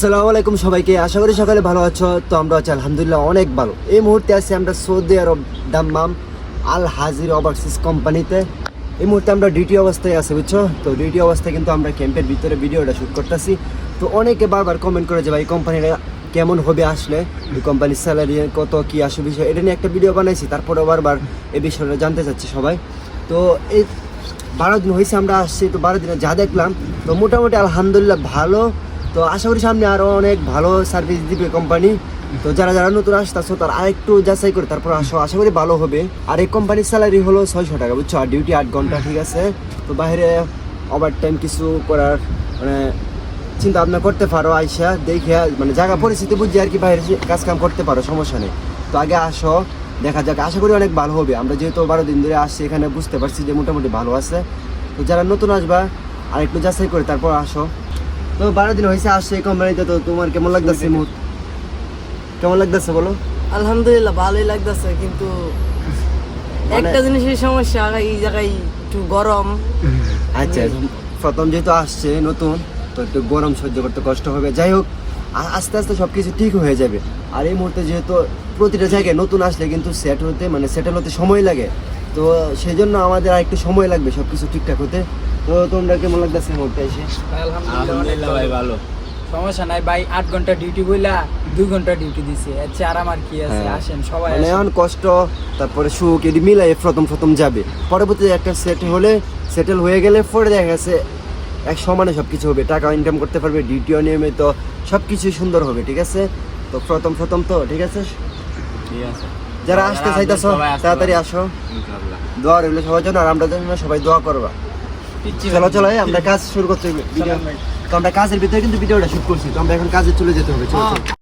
আসসালামু আলাইকুম সবাইকে। আশা করি সকালে ভালো আছো। তো আমরা আছি আলহামদুলিল্লাহ অনেক ভালো। এই মুহূর্তে আছি আমরা সৌদি আরব দাম্মাম আল হাজির ওভারসিজ কোম্পানিতে। এই মুহূর্তে আমরা ডিউটি অবস্থায় আছি, বুঝছ? তো ডিউটি অবস্থায় কিন্তু আমরা ক্যাম্পের ভিতরে ভিডিওটা শ্যুট করতেছি। তো অনেকে বারবার কমেন্ট করে যে, ভাই, কোম্পানিটা কেমন হবে আসলে? এই কোম্পানির স্যালারি কত, কি আসে বিষয়? এটা নিয়ে একটা ভিডিও বানাইছি তারপরে বারবার এই বিষয়টা জানতে চাচ্ছে সবাই। তো এই বারো দিন হয়েছে আমরা আসছি। তো বারো দিনে যা দেখলাম, তো মোটামুটি আলহামদুলিল্লাহ ভালো। তো আশা করি সামনে আরও অনেক ভালো সার্ভিস দিবে কোম্পানি তো যারা যারা নতুন আসতেছো, তারা আরেকটু যাচাই করে তারপর আসো। আশা করি ভালো হবে। আর এই কোম্পানির স্যালারি হলো ছয়শো টাকা, বুঝছ? আর ডিউটি আট ঘণ্টা, ঠিক আছে? তো বাইরে ওভার টাইম কিছু করার মানে চিন্তা ভাবনা করতে পারো, আইসা দেখে মানে জায়গা, পরিস্থিতি বুঝে আর কি বাইরে কাজ কাম করতে পারো, সমস্যা নেই। তো আগে আসো, দেখা যাক। আশা করি অনেক ভালো হবে। আমরা যেহেতু বারো দিন ধরে আসছি, এখানে বুঝতে পারছি যে মোটামুটি ভালো আছে। তো যারা নতুন আসবা আর একটু যাচাই করে তারপর আসো। তো বারো দিন হয়েছে আসছে এই কোম্পানিতে তো তোমার কেমন লাগতেছে মুহূর্ত? কেমন লাগতেছে বলো? আলহামদুলিল্লাহ ভালোই লাগতেছে কিন্তু মানে- একটা জিনিসের সমস্যা এই জায়গায় একটু গরম। আচ্ছা প্রথম যেহেতু আসছে নতুন তো একটু গরম সহ্য করতে কষ্ট হবে। যাই হোক আস্তে আস্তে সব কিছু ঠিক হয়ে যাবে। আর এই মুহূর্তে যেহেতু প্রতিটা জায়গায় নতুন আসলে কিন্তু সেট হতে মানে সেটেল হতে সময় লাগে। তো সেই জন্য আমাদের আর একটু সময় লাগবে সব কিছু ঠিকঠাক হতে। তো তোমরা কেমন লাগতেছে মুহূর্তে এসে আলহামদুলিল্লাহ ভাই ভালো। সমস্যা নাই ভাই আট ঘণ্টা ডিউটি বইলা দুই ঘণ্টা ডিউটি দিছে। আচ্ছা আর আমার কি আছে? হ্যাঁ। আসেন সবাই মানে এখন কষ্ট তারপরে সুখ এটি মিলাই প্রথম প্রথম যাবে। পরবর্তীতে একটা সেট হলে সেটেল হয়ে গেলে পরে দেখা গেছে এক সমানে সব কিছু হবে। টাকা ইনকাম করতে পারবে ডিউটিও নিয়মিত সব কিছুই সুন্দর হবে ঠিক আছে? তো প্রথম প্রথম তো ঠিক আছে? ঠিক আছে। যারা আসতে চাইতেছ তাড়াতাড়ি আসো। দোয়া রইল সবার জন্য আর আমরা জন্য সবাই দোয়া করবা। চলো চলো আমরা কাজ শুরু করতে হবে আমরা কাজের ভিতরে কিন্তু ভিডিওটা শুট করছি তো আমরা এখন কাজে চলে যেতে হবে চলো।